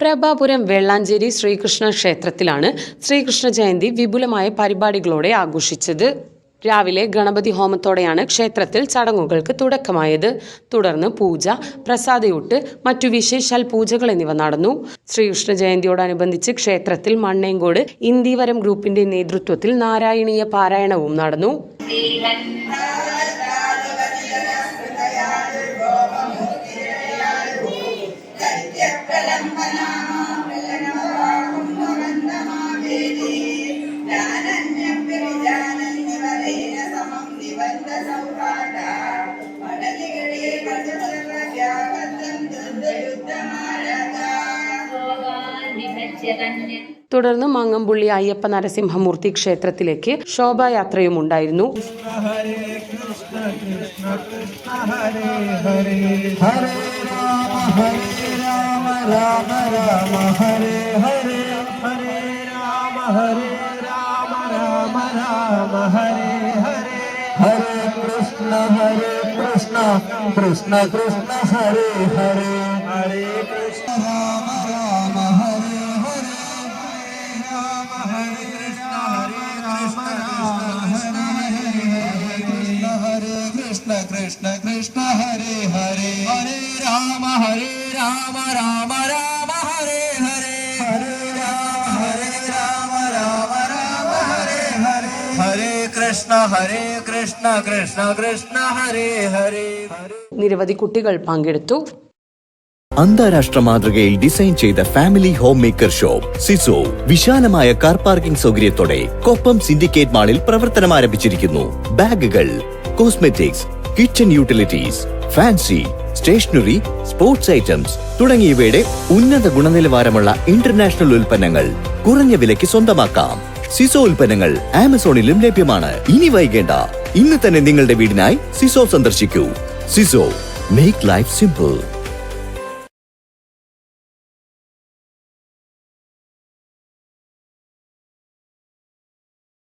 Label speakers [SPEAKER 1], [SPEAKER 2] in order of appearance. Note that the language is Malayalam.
[SPEAKER 1] പ്രഭാപുരം വെള്ളാഞ്ചേരി ശ്രീകൃഷ്ണ ക്ഷേത്രത്തിലാണ് ശ്രീകൃഷ്ണ ജയന്തി വിപുലമായ പരിപാടികളോടെ ആഘോഷിച്ചത്. രാവിലെ ഗണപതി ഹോമത്തോടെയാണ് ക്ഷേത്രത്തിൽ ചടങ്ങുകൾക്ക് തുടക്കമായത്. തുടർന്ന് പൂജ പ്രസാദയൂട്ട് മറ്റു വിശേഷാൽ പൂജകൾ എന്നിവ നടന്നു. ശ്രീകൃഷ്ണ ജയന്തിയോടനുബന്ധിച്ച് ക്ഷേത്രത്തിൽ മണ്ണേങ്കോട് ഇന്ദീവരം ഗ്രൂപ്പിന്റെ നേതൃത്വത്തിൽ നാരായണീയ പാരായണവും നടന്നു. തുടർന്ന് മങ്ങമ്പുള്ളി അയ്യപ്പ നരസിംഹമൂർത്തി ക്ഷേത്രത്തിലേക്ക് ശോഭായാത്രയും ഉണ്ടായിരുന്നു
[SPEAKER 2] ഹരേ കൃഷ്ണ ഹരേ കൃഷ്ണ കൃഷ്ണ കൃഷ്ണ ഹരേ ഹരേ ഹരേ കൃഷ്ണ कृष्ण हरे राम राम हरे कृष्ण कृष्ण कृष्ण हरे हरे हरे राम हरे राम राम राम हरे हरे हरे राम हरे राम राम राम हरे हरे हरे कृष्ण हरे कृष्ण कृष्ण कृष्ण हरे हरे हरे
[SPEAKER 1] നിരവധി കുട്ടികൾ പങ്കെടുത്തു
[SPEAKER 3] അന്താരാഷ്ട്ര മാതൃകയിൽ ഡിസൈൻ ചെയ്ത family home maker shop Siso. വിശാലമായ കാർ പാർക്കിംഗ് സൗകര്യത്തോടെ കൊപ്പം സിൻഡിക്കേറ്റ് മാളിൽ പ്രവർത്തനം ആരംഭിച്ചിരിക്കുന്നു. ബാഗുകൾ cosmetics kitchen utilities fancy stationery sports items തുടങ്ങിയവയുടെ ഉന്നത ഗുണനിലവാരമുള്ള ഇന്റർനാഷണൽ ഉൽപ്പന്നങ്ങൾ കുറഞ്ഞ വിലയ്ക്ക് സ്വന്തമാക്കാം. സിസോ ഉൽപ്പന്നങ്ങൾ ആമസോണിലും ലഭ്യമാണ്. ഇനി വൈകേണ്ട. ഇന്ന് തന്നെ നിങ്ങളുടെ വീടിനായി സിസോ സന്ദർശിക്കൂ. സിസോ മേക്ക് ലൈഫ് സിമ്പിൾ